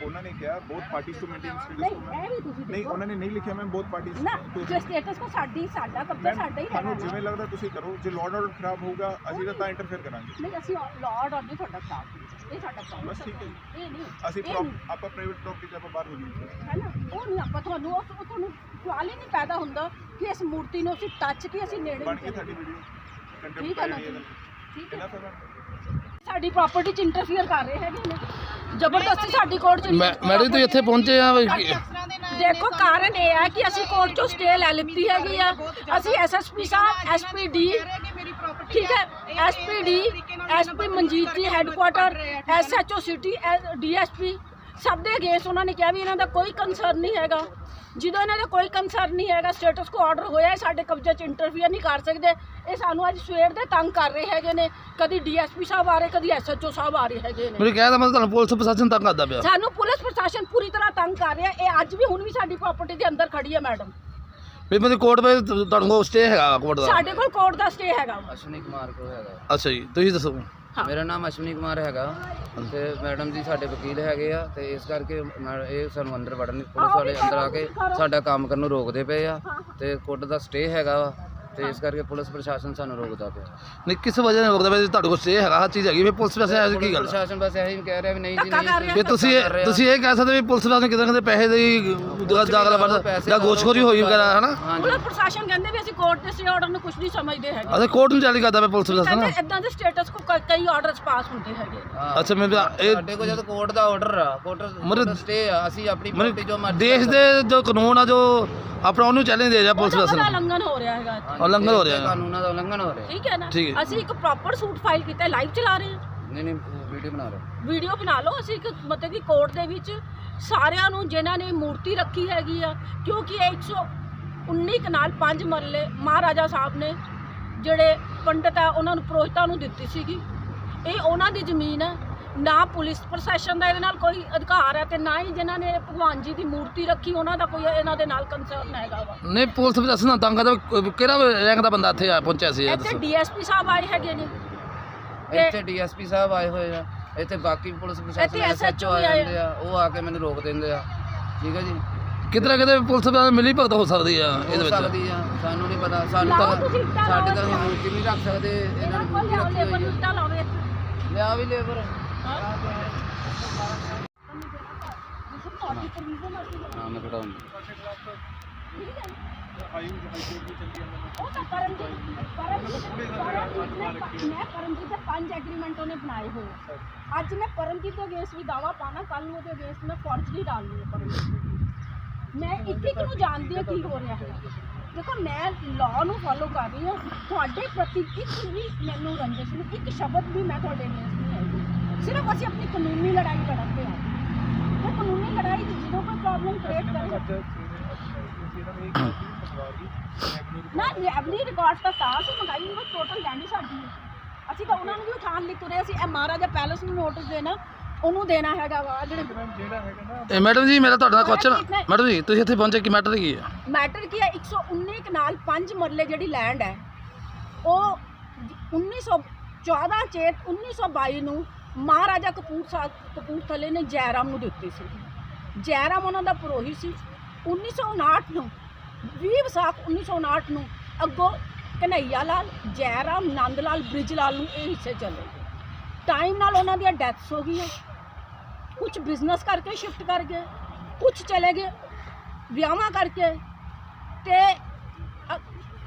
ਉਹਨਾਂ ਨੇ ਕਿਹਾ ਬਹੁਤ ਪਾਰਟੀਜ਼ ਟੂ ਮੇਨਟੇਨ ਸਟੇਟਸ ਨਹੀਂ ਇਹ ਵੀ ਤੁਸੀਂ ਨਹੀਂ ਦੇਖੋ। ਉਹਨਾਂ ਨੇ ਨਹੀਂ ਲਿਖਿਆ ਮੈਮ ਬਹੁਤ ਪਾਰਟੀਜ਼ ਨਾ ਜੇ ਸਟੇਟਸ ਕੋ ਸਾਡੀ ਸਾਡਾ ਕਬਜ਼ਾ ਸਾਡਾ ਹੀ ਤੁਹਾਨੂੰ। ਜਿਵੇਂ ਲੱਗਦਾ ਤੁਸੀਂ ਕਰੋ ਜੇ ਲਾਅ ਆਰਡਰ ਖਰਾਬ ਹੋਊਗਾ ਅਸੀਂ ਤਾਂ ਤਾਂ ਇੰਟਰਫੇਅਰ ਕਰਾਂਗੇ। ਨਹੀਂ ਅਸੀਂ ਲਾਰਡ ਆਰਡਰ ਤੁਹਾਡਾ ਖਰਾਬ ਇਹ ਸਾਡਾ ਬਸ ਠੀਕ ਹੈ ਜੀ। ਇਹ ਨਹੀਂ। ਅਸੀਂ ਇਹ ਨਹੀਂ, ਆਪਾਂ ਪ੍ਰਾਈਵੇਟ ਪ੍ਰੋਪਰਟੀ ਤੇ ਆਪਾਂ ਬਾਹਰ ਹੋ ਜਾਈਏ। ਹੈ ਨਾ? ਉਹ ਨਹੀਂ ਆਪਾਂ ਤੁਹਾਨੂੰ ਉਹ ਉਹ ਤੁਹਾਨੂੰ ਸਵਾਲ ਹੀ ਨਹੀਂ ਪੈਦਾ ਹੁੰਦਾ ਕਿ ਇਸ ਮੂਰਤੀ ਨੂੰ ਅਸੀਂ ਟੱਚ ਕੇ ਅਸੀਂ ਨੇੜੇ ਬਣ ਨਹੀਂ ਕੇ। ਸਾਡੀ ਵੀਡੀਓ ਠੀਕ ਹੈ ਨਾ ਜੀ? ਠੀਕ ਹੈ। ਸਾਡੀ ਪ੍ਰਾਪਰਟੀ 'ਚ ਇੰਟਰਫੀਅਰ ਕਰ ਰਹੇ ਹੈਗੇ ਨੇ। ਜ਼ਬਰਦਸਤੀ ਸਾਡੀ ਕੋਰਟ 'ਚ ਮੈਂ ਮੈਡਮ ਤੁਸੀਂ ਇੱਥੇ ਪਹੁੰਚੇ ਆ ਵੀ ਕੀ- ਦੇਖੋ ਕਾਰਨ ਇਹ ਹੈ ਕਿ ਅਸੀਂ ਕੋਰਟ 'ਚੋਂ ਸਟੇ ਲੈ ਲਿੱਤੀ ਹੈਗੀ ਆ। ਅਸੀਂ ਐਸਐਸਪੀ ਸਾਹਿਬ ਐਸਪੀਡੀ ਠੀਕ ਹੈ ਐਸਪੀਡੀ ਐਸਪੀ ਮਨਜੀਤ ਜੀ ਹੈੱਡਕੁਆਟਰ ਐਸਐਚਓ ਸਿਟੀ ਡੀਐਸਪੀ ਸਭ ਦੇ ਅਗੇਂਸਟ ਉਹਨਾਂ ਨੇ ਕਿਹਾ ਵੀ ਇਹਨਾਂ ਦਾ ਕੋਈ ਕੰਸਰਨ ਨਹੀਂ ਹੈਗਾ। ਜਦੋਂ ਇਹਨਾਂ ਦਾ ਕੋਈ ਕੰਸਰਨ ਨਹੀਂ ਹੈਗਾ ਸਟੇਟਸ ਕੋ ਆਰਡਰ ਹੋਇਆ ਹੈ, ਸਾਡੇ ਕਬਜ਼ੇ 'ਚ ਇੰਟਰਫੀਅਰ ਨਹੀਂ ਕਰ ਸਕਦੇ। ਇਹ ਸਾਨੂੰ ਅੱਜ ਸਵੇਰ ਦੇ ਤੰਗ ਕਰ ਰਹੇ ਹੈਗੇ ਨੇ। ਕਦੀ ਡੀਐਸਪੀ ਸਾਹਿਬ ਆ ਰਹੇ ਕਦੀ ਐਸਐਚਓ ਸਾਹਿਬ ਆ ਰਹੇ ਹੈਗੇ ਨੇ। ਮੇਰੇ ਕਹਿ ਦਾ ਮਤਲਬ ਤੁਹਾਨੂੰ ਪੁਲਿਸ ਪ੍ਰਸ਼ਾਸਨ ਤੰਗ ਕਰਦਾ ਪਿਆ। ਸਾਨੂੰ ਪੁਲਿਸ ਪ੍ਰਸ਼ਾਸਨ ਪੂਰੀ ਤਰ੍ਹਾਂ ਤੰਗ ਕਰ ਰਿਹਾ। ਇਹ ਅੱਜ ਵੀ ਹੁਣ ਵੀ ਸਾਡੀ ਪ੍ਰਾਪਰਟੀ ਦੇ ਅੰਦਰ ਖੜੀ ਹੈ ਮੈਡਮ ਵੀ ਮਤਲਬ ਕੋਰਟ ਵਿੱਚ ਤੁਹਾਨੂੰ ਕੋਲ ਸਟੇ ਹੈਗਾ ਕੋਰਟ ਦਾ? ਸਾਡੇ ਕੋਲ ਕੋਰਟ ਦਾ ਸਟੇ ਹੈਗਾ। ਵਾ। ਅਸ਼ਵਨੀ ਕੁਮਾਰ ਕੋ ਹੈਗਾ। ਅੱਛਾ ਜੀ ਤੁਸੀਂ ਦੱਸੋ। ਹਾਂ। ਮੇਰਾ ਨਾਮ ਅਸ਼ਵਨੀ ਕੁਮਾਰ ਹੈਗਾ ਤੇ ਮੈਡਮ ਜੀ ਸਾਡੇ ਵਕੀਲ ਹੈਗੇ ਆ ਤੇ ਇਸ ਕਰਕੇ ਮੈਂ- ਇਹ ਸਾਨੂੰ ਅੰਦਰ ਵੜਨ ਨਹੀਂ ਪੁਲਿਸ ਵਾਲੇ ਅੰਦਰ ਆ ਕੇ ਸਾਡਾ ਕੰਮ ਕਰਨ ਨੂੰ ਰੋਕਦੇ ਪਏ ਆ ਤੇ ਕੋਰਟ ਦਾ ਸਟੇ ਹੈਗਾ ਵਾ ਤੇ ਇਸ ਕਰਕੇ ਪੁਲਿਸ ਪ੍ਰਸ਼ਾਸਨ ਸਾਨੂੰ ਰੋਕਦਾ ਪਿਆ ਨਹੀਂ ਕਿਸ ਵਜ੍ਹਾ ਨਾਲ ਰੋਕਦਾ ਪਿਆ ਤੁਹਾਡੇ ਕੋਲ ਸਟੇ ਹੈਗਾ ਹਰ ਚੀਜ਼ ਹੈਗੀ ਵੀ ਪੁਲਿਸ ਪ੍ਰਸ਼ਾਸਨ ਐਸੀ ਕੀ ਪੁਲਿਸ ਗੱਲ ਪ੍ਰਸ਼ਾਸਨ ਬਸ ਇਹੀ ਕਹਿ ਰਿਹਾ ਵੀ ਨਹੀਂ ਜੀ ਧੱਕਾ ਕਰ ਨਹੀਂ ਰਿਹਾ। ਤੁਸੀਂ ਇਹ-। ਤੁਸੀਂ ਇਹ ਕਹਿ ਸਕਦੇ ਵੀ ਪੁਲਿਸ ਕਿਤੇ ਨਾ ਕਿਤੇ ਪੈਸੇ ਦੀ ਦਾਖਲਾ ਵਰਦਾ ਜਾਂ ਗੋਸ਼ਖੋਰੀ ਹੋਈ ਵਗੈਰਾ ਹਨਾ? ਪੁਲਿਸ ਪ੍ਰਸ਼ਾਸਨ ਕਹਿੰਦੇ ਵੀ ਅਸੀਂ ਕੋਰਟ ਦੇ ਸਟੇ ਆਰਡਰ ਨੂੰ ਕੁਝ ਨਹੀਂ ਸਮਝਦੇ ਹੈਗੇ। ਅਤੇ ਕੋਰਟ ਨੂੰ ਜਾਰੀ ਕਰਦਾ ਪਿਆ ਪੁਲਿਸ ਕਹਿੰਦੇ ਇਦਾਂ ਦੇ ਸਟੇਟਸ ਕੋ ਕਈ ਆਰਡਰਸ ਪਾਸ ਹੁੰਦੇ ਹੈਗੇ। ਅੱਛਾ ਮੈਂ ਇਹ ਸਾਡੇ ਕੋਲ ਜਦ ਕੋਰਟ ਦਾ ਆਰਡਰ ਆ ਕੋਰਟ ਸਟੇ ਆ ਅਸੀਂ ਆਪਣੀ ਪਾਰਟੀ ਜੋ ਮਰਜ਼ੀ ਦੇਸ਼ ਦੇ ਜੋ ਕਾਨੂੰਨ ਆ ਜੋ ਆਪਣਾ ਉਹਨੂੰ ਚੈਲੰਜ ਦੇ ਰਿਹਾ ਪੁਲਿਸ ਪ੍ਰਸ਼ਾਸਨ ਉਲੰਘਣ ਹੋ ਰਿਹਾ ਹੈਗਾ। ਉਲੰਘਣ ਹੋ ਰਿਹਾ। ਹੈ। ਕਾਨੂੰਨਾਂ ਦਾ ਉਲੰਘਣ ਹੋ ਰਿਹਾ। ਠੀਕ ਹੈ ਨਾ। ਅਸੀਂ ਇੱਕ ਪ੍ਰੋਪਰ ਸੂਟ ਫਾਈਲ ਕੀਤਾ ਲਾਈਵ ਚਲਾ ਰਹੇ ਹਾਂ। ਨਹੀਂ ਨਹੀਂ ਵੀਡੀਓ ਬਣਾ ਰਹੇ ਵੀਡੀਓ ਬਣਾ ਲਓ ਅਸੀਂ ਇੱਕ ਮਤਲਬ ਕਿ ਕੋਰਟ ਦੇ ਵਿੱਚ ਸਾਰਿਆਂ ਨੂੰ ਜਿਨ੍ਹਾਂ ਨੇ ਮੂਰਤੀ ਰੱਖੀ ਹੈਗੀ ਆ ਕਿਉਂਕਿ ਇਹ 119 ਕਨਾਲ ਪੰਜ ਮਰਲੇ ਮਹਾਰਾਜਾ ਸਾਹਿਬ ਨੇ ਜਿਹੜੇ ਪੰਡਤ ਆ ਉਹਨਾਂ ਨੂੰ ਪੁਰੋਹਿਤਾਂ ਨੂੰ ਦਿੱਤੀ ਸੀਗੀ। ਇਹ ਉਹਨਾਂ ਦੀ ਜ਼ਮੀਨ ਹੈ ਨਾ ਪੁਲਿਸ ਪ੍ਰਸ਼ਾਸਨ ਦਾ ਇਹਦੇ ਨਾਲ ਕੋਈ ਅਧਿਕਾਰ ਹੈ ਤੇ ਨਾ ਹੀ ਜਿਨ੍ਹਾਂ ਨੇ ਭਗਵਾਨ ਜੀ ਦੀ ਮੂਰਤੀ ਰੱਖੀ ਉਹਨਾਂ ਦਾ ਕੋਈ ਇਹਨਾਂ ਦੇ ਨਾਲ ਕੰਸਰਨ ਹੈਗਾ ਵਾ। ਨਹੀਂ ਪੁਲਿਸ ਪ੍ਰਸ਼ਾਸਨ ਨਾਲ ਤੰਗ ਕਰਦਾ ਕਿਹੜਾ ਰੈਂਕ ਦਾ ਬੰਦਾ ਇੱਥੇ ਆ ਪਹੁੰਚਿਆ ਸੀ ਇੱਥੇ ਡੀਐਸਪੀ ਸਾਹਿਬ ਆਏ ਹੈਗੇ ਨੇ। ਇੱਥੇ ਡੀਐਸਪੀ ਸਾਹਿਬ ਆਏ ਹੋਏ ਆ। ਇੱਥੇ ਬਾਕੀ ਪੁਲਿਸ ਪ੍ਰਸ਼ਾਸਨ ਇੱਥੇ ਐਸਐਚਓ ਆ ਜਾਂਦੇ ਆ ਉਹ ਆ ਕੇ ਮੈਨੂੰ ਰੋਕ ਦਿੰਦੇ ਆ। ਠੀਕ ਹੈ ਜੀ? ਕਿਤੇ ਕਿਤੇ ਪੁਲਿਸ ਪ੍ਰਸ਼ਾਸਨ ਮਿਲੀ ਭਗਤ ਹੋ ਸਕਦੀ ਆ ਹੋ ਇਹਦੇ ਵਿੱਚ? ਸਕਦੀ ਆ ਸਾਨੂੰ ਨਹੀਂ ਪਤਾ। ਸਾਨੂੰ ਲਾਓ ਤਾਂ ਤੁਸੀਂ ਇੱਟਾਂ ਸਾਡੇ ਤਾਂ ਲਾਓ। ਮੂਰਤੀ ਨਹੀਂ ਰੱਖ ਸਕਦੇ ਇਹਨਾਂ ਨੇ ਮੂਰਤੀ ਰੱਖੀ ਹੋਈ ਲਿਆ ਵੀ ਲੇਬਰ। ਹਾਂ। ਮੈਂ ਖੜਾਉਂਗੀ ਉਹ ਤਾਂ ਪਰਮਜੀਤ ਪਰਮਜੀਤ ਪਰਮਜੀਤ ਨੇ- ਪਰਮਜੀਤ ਦੇ ਪੰਜ ਐਗਰੀਮੈਂਟ ਉਹਨੇ ਬਣਾਏ ਹੋਏ ਆ। ਅੱਜ ਮੈਂ ਪਰਮਜੀਤ ਦੇ ਅਗੇਂਸਟ ਵੀ ਦਾਵਾ ਪਾਣਾ ਕੱਲ ਨੂੰ ਉਹਦੇ ਅਗੇਂਸਟ ਮੈਂ ਫੋਰਜਰੀ ਡਾਲਣੀ ਹੈ ਪਰਮਜੀਤ ਦੀ। ਮੈਂ ਇੱਕ ਇੱਕ ਜਾਣਦੀ ਹਾਂ ਕੀ ਹੋ ਰਿਹਾ ਹੈ ਦੇਖੋ ਮੈਂ ਲਾਅ ਨੂੰ ਫੋਲੋ ਕਰ ਰਹੀ ਹਾਂ ਤੁਹਾਡੇ ਪ੍ਰਤੀ ਇੱਕ ਵੀ ਮੈਨੂੰ ਰੰਜਿਸ਼ ਨਹੀਂ ਇੱਕ ਸ਼ਬਦ ਵੀ ਮੈਂ ਤੁਹਾਡੇ ਅਗੇਂਸਟ ਨਹੀਂ ਆਈ ਸਿਰਫ ਅਸੀਂ ਆਪਣੀ ਕਾਨੂੰਨੀ ਲੜਾਈ ਲੜਦੇ ਹਾਂ ਤੇ ਕਾਨੂੰਨੀ ਲੜਾਈ 'ਚ ਜਦੋਂ ਕੋਈ ਪ੍ਰੋਬਲਮ ਕ੍ਰੀਏਟ ਕਰੇ ਨਾ ਰੈਵਨੀ ਰਿਕਾਰਡ ਤਾਂ ਤਾਂ ਸੀ ਮੰਗਾਈ ਉਹ ਟੋਟਲ ਲੈਂਡ ਹੀ ਸਾਡੀ। ਹੈ ਅਸੀਂ ਤਾਂ ਉਹਨਾਂ ਨੂੰ ਵੀ ਉਠਾਣ ਲਈ ਤੁਰੇ ਅਸੀਂ ਇਹ ਮਹਾਰਾਜਾ ਪੈਲਸ ਨੂੰ ਨੋਟਿਸ ਦੇਣਾ ਉਹਨੂੰ ਦੇਣਾ ਹੈਗਾ ਵਾ ਜਿਹੜੇ ਇਹ ਮੈਡਮ ਜੀ ਮੇਰਾ ਤੁਹਾਡਾ ਕੁਐਸਚਨ ਮੈਡਮ ਜੀ ਤੁਸੀਂ ਇੱਥੇ ਪਹੁੰਚੇ ਕੀ ਮੈਟਰ ਕੀ ਹੈ ਮੈਟਰ ਕੀ ਹੈ 119 ਕਨਾਲ 5 ਮਰਲੇ ਜਿਹੜੀ ਲੈਂਡ ਹੈ ਉਹ 1914 ਚੇਤ 1922 ਨੂੰ ਮਹਾਰਾਜਾ ਕਪੂਰ ਸਾਹਿਬ ਕਪੂਰਥਲੇ ਨੇ ਜੈਰਾਮ ਨੂੰ ਦਿੱਤੀ ਸੀ। ਜੈਰਾਮ ਉਹਨਾਂ ਦਾ ਪੁਰੋਹਿਤ ਸੀ। 1959 ਨੂੰ 20 ਵਿਸਾਖ 1959 ਨੂੰ ਅੱਗੋਂ ਕਨਈਆ ਲਾਲ ਜੈਰਾਮ ਨੰਦ ਲਾਲ ਬ੍ਰਿਜ ਲਾਲ ਨੂੰ ਇਹ ਹਿੱਸੇ ਚਲੇ ਗਏ। ਟਾਈਮ ਨਾਲ ਉਹਨਾਂ ਦੀਆਂ ਡੈਥਸ ਹੋ ਗਈਆਂ। ਕੁਝ ਬਿਜ਼ਨਸ ਕਰਕੇ ਸ਼ਿਫਟ ਕਰ ਗਏ ਕੁਝ ਚਲੇ ਗਏ, ਵਿਆਹਾਂ ਕਰਕੇ ਤੇ ਅ-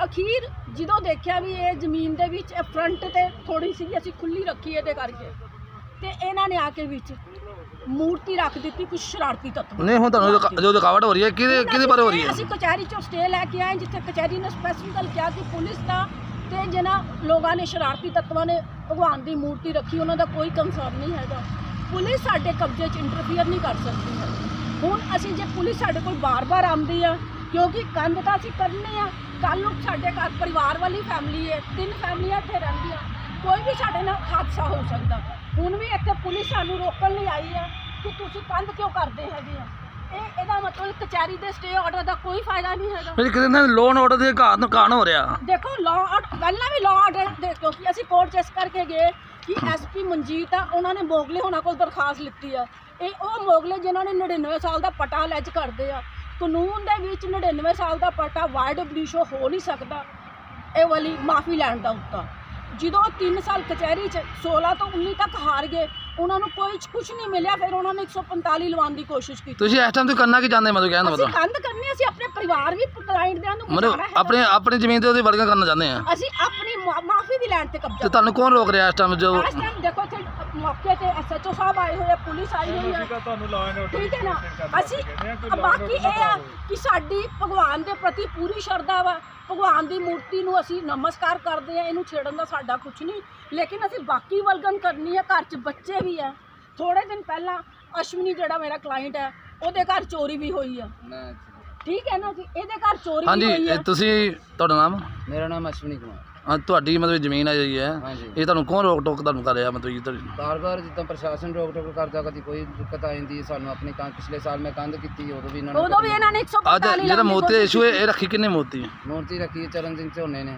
ਅਖੀਰ ਜਦੋਂ ਦੇਖਿਆ ਵੀ ਇਹ ਜ਼ਮੀਨ ਦੇ ਵਿੱਚ ਇਹ ਫਰੰਟ ਤੇ ਥੋੜੀ ਸੀ ਅਸੀਂ ਖੁੱਲੀ ਰੱਖੀ ਇਹਦੇ ਕਰਕੇ ਤੇ ਇਹਨਾਂ ਨੇ ਆ ਕੇ ਵਿੱਚ ਮੂਰਤੀ ਰੱਖ ਦਿੱਤੀ ਕੁਝ ਸ਼ਰਾਰਤੀ ਤੱਤਵ ਨਹੀਂ ਹੁਣ ਤੁਹਾਨੂੰ ਰੁਕਾ- ਜੋ ਰੁਕਾਵਟ ਹੋ ਰਹੀ ਹੈ ਕਿਹਦੇ ਕਿਹਦੇ ਬਾਰੇ ਹੋ ਰਹੀ ਹੈ? ਅਸੀਂ ਕਚਹਿਰੀ ਚੋਂ ਸਟੇ ਲੈ ਕੇ ਆਏ ਜਿੱਥੇ ਕਚਹਿਰੀ ਨੇ ਸਪੈਸੀਫਿਕਲ ਕਿਹਾ ਕਿ ਪੁਲਿਸ ਦਾ ਤੇ ਜਿਹਨਾਂ ਲੋਕਾਂ ਨੇ ਸ਼ਰਾਰਤੀ ਤੱਤਵਾਂ ਨੇ ਭਗਵਾਨ ਦੀ ਮੂਰਤੀ ਰੱਖੀ ਉਹਨਾਂ ਦਾ ਕੋਈ ਕੰਸਰਨ ਨਹੀਂ ਹੈਗਾ। ਪੁਲਿਸ ਸਾਡੇ ਕਬਜ਼ੇ 'ਚ ਇੰਟਰਫੀਅਰ ਨਹੀਂ ਕਰ ਸਕਦੀ ਹੈ। ਹੁਣ ਅਸੀਂ ਜੇ ਪੁਲਿਸ ਸਾਡੇ ਕੋਲ ਬਾਰ-ਬਾਰ ਆਉਂਦੀ ਆ ਕਿਉਂਕਿ ਕੰਧ ਤਾਂ ਅਸੀਂ ਕਰਨੇ ਆ। ਕੱਲ ਨੂੰ ਸਾਡੇ ਘਰ ਪਰਿਵਾਰ ਵਾਲੀ ਫੈਮਿਲੀ ਹੈ ਤਿੰਨ ਫੈਮਲੀਆਂ ਇੱਥੇ ਰਹਿੰਦੀਆਂ। ਕੋਈ ਵੀ ਸਾਡੇ ਨਾਲ ਹਾਦਸਾ ਹੋ ਸਕਦਾ। ਹੁਣ ਵੀ ਇੱਥੇ ਪੁਲਿਸ ਸਾਨੂੰ ਰੋਕਣ ਲਈ ਆਈ ਆ ਕਿ ਤੁਸੀਂ ਕੰਧ ਕਿਉਂ ਕਰਦੇ ਹੈਗੇ ਆ? ਇਹ ਇਹਦਾ ਮਤਲਬ ਕਚਹਿਰੀ ਦੇ ਸਟੇ ਆਰਡਰ ਦਾ ਕੋਈ ਫਾਇਦਾ ਨਹੀਂ ਹੈਗਾ। ਮੇਰੀ ਕਿਤੇ ਨਾ ਲੋਨ ਆਰਡਰ ਦੇ ਘਾਟ ਨੂੰ ਕਾਣ ਹੋ ਰਿਹਾ। ਦੇਖੋ ਲਾਅ ਪਹਿਲਾਂ ਵੀ ਲਾਅ ਆਰਡਰ ਦੇ ਕਿਉਂਕਿ ਅਸੀਂ ਕੋਰਟ ਚ ਇਸ ਕਰਕੇ ਗਏ ਕਿ ਐਸਪੀ ਮਨਜੀਤ ਆ ਉਹਨਾਂ ਨੇ ਮੋਗਲੇ ਹੋਣਾ ਕੋਲ ਦਰਖਾਸਤ ਲਿੱਤੀ ਆ। ਇਹ ਉਹ ਮੋਗਲੇ ਜਿਨ੍ਹਾਂ ਨੇ 99 ਸਾਲ ਦਾ ਪਟਾ ਲੈਜ ਕਰਦੇ ਆ। ਕਾਨੂੰਨ ਦੇ ਵਿੱਚ 99 ਸਾਲ ਦਾ ਪਟਾ ਵਾਈਡ ਬਲੀਸ਼ੋ ਹੋ ਨਹੀਂ ਸਕਦਾ। ਇਹ ਵਾਲੀ ਮਾਫੀ ਲੈਣ ਦਾ ਉੱਤਾ। ਜਦੋਂ 3 ਸਾਲ ਕਚਹਿਰੀ ਚ 16 ਤੋਂ 19 ਤੱਕ ਹਾਰ ਗਏ ਉਹਨਾਂ ਨੂੰ ਕੋਈ ਕੁਝ ਨਹੀਂ ਮਿਲਿਆ ਫਿਰ ਉਹਨਾਂ ਨੇ 145 ਲਵਾਉਣ ਦੀ ਕੋਸ਼ਿਸ਼ ਕੀਤੀ। ਤੁਸੀਂ ਇਸ ਟਾਈਮ ਤੇ ਕਰਨਾ ਕੀ ਚਾਹੁੰਦੇ ਮਤਲਬ ਕਹਿਣ ਦਾ ਅਸੀਂ ਮਤਲਬ? ਕੰਧ ਕਰਨੀ ਅਸੀਂ ਆਪਣੇ ਪਰਿਵਾਰ ਵੀ ਕਲਾਇੰਟ ਦੇ ਨੂੰ ਮਤਲਬ। ਆਪਣੇ ਆਪਣੀ ਜ਼ਮੀਨ ਤੇ ਉਹਦੀ ਵਰਗਾ ਕਰਨਾ ਚਾਹੁੰਦੇ ਆ? ਅਸੀਂ ਆਪਣੀ ਮਾਫੀ ਦੀ ਲੈਣ ਤੇ ਤੇ ਕਬਜ਼ਾ ਤੁਹਾਨੂੰ ਕੌਣ ਰੋਕ ਰਿਹਾ ਇਸ ਟਾਈਮ ਜੋ ਇਸ ਟਾਈਮ ਦੇਖੋ ਮੌਕੇ ਤੇ ਐਸਐਚਓ ਸਾਹਿਬ ਆਏ ਹੋਏ ਆ ਪੁਲਿਸ ਆਈ ਹੋਈ ਹੈ ਤੁਹਾਨੂੰ ਲਾਅ ਐਂਡ ਠੀਕ ਹੈ ਨਾ? ਅਸੀਂ ਬਾਕੀ ਇਹ ਆ ਕਿ ਸਾਡੀ ਭਗਵਾਨ ਦੇ ਪ੍ਰਤੀ ਪੂਰੀ ਸ਼ਰਧਾ ਵਾ। ਭਗਵਾਨ ਦੀ ਮੂਰਤੀ ਨੂੰ ਅਸੀਂ ਨਮਸਕਾਰ ਕਰਦੇ ਆ ਇਹਨੂੰ ਛੇੜਨ ਦਾ ਸਾਡਾ ਕੁਝ ਨਹੀਂ। ਲੇਕਿਨ ਅਸੀਂ ਬਾਕੀ ਵਲਗਨ ਕਰਨੀ ਹੈ ਘਰ 'ਚ ਬੱਚੇ ਵੀ ਆ। ਥੋੜੇ ਦਿਨ ਪਹਿਲਾਂ ਅਸ਼ਵਨੀ ਜਿਹੜਾ ਮੇਰਾ ਕਲਾਇੰਟ ਹੈ ਉਹਦੇ ਘਰ ਚੋਰੀ ਵੀ ਹੋਈ ਆ। ਠੀਕ ਹੈ ਨਾ ਜੀ? ਇਹਦੇ ਘਰ ਚੋਰੀ ਹਾਂਜੀ ਹੋਈ ਇਹ ਆ ਤੁਸੀਂ ਤੁਹਾਡਾ ਨਾਮ? ਮੇਰਾ ਨਾਮ ਅਸ਼ਵਨੀ ਕੁਮਾਰ। ਹਾਂ, ਤੁਹਾਡੀ ਮਤਲਬ ਜ਼ਮੀਨ ਹੈ ਜਿਹੜੀ ਹੈ ਹਾਂਜੀ। ਇਹ ਤੁਹਾਨੂੰ ਕੌਣ ਰੋਕ ਟੋਕ ਤੁਹਾਨੂੰ ਕਰ ਰਿਹਾ ਮਤਲਬ ਜੀ ਤੁਹਾਡੀ ਬਾਰ-ਬਾਰ ਜਿੱਦਾਂ ਪ੍ਰਸ਼ਾਸਨ ਰੋਕ ਟੋਕ ਕਰਦਾ ਕਦੀ ਕੋਈ ਦਿੱਕਤ ਆ ਜਾਂਦੀ ਹੈ ਸਾਨੂੰ ਆਪਣੀ ਕੰਧ ਪਿਛਲੇ ਸਾਲ ਮੈਂ ਕੰਧ ਕੀਤੀ ਉਦੋਂ ਵੀ ਇਹਨਾਂ ਨੇ ਉਦੋਂ ਵੀ ਇਹਨਾਂ ਨੇ 145 ਅੱਜ ਜਿਹੜਾ ਲਾਉਣ ਦੀ ਮੋਤੀ ਦਾ ਕੋਸ਼ਿਸ਼ ਇਸ਼ੂ ਹੈ ਇਹ ਰੱਖੀ ਕਿੰਨੇ ਮੋਤੀ ਹੈ ਮੂਰਤੀ ਰੱਖੀ ਹੈ ਚਰਨ ਸਿੰਘ ਝੋਨੇ ਨੇ।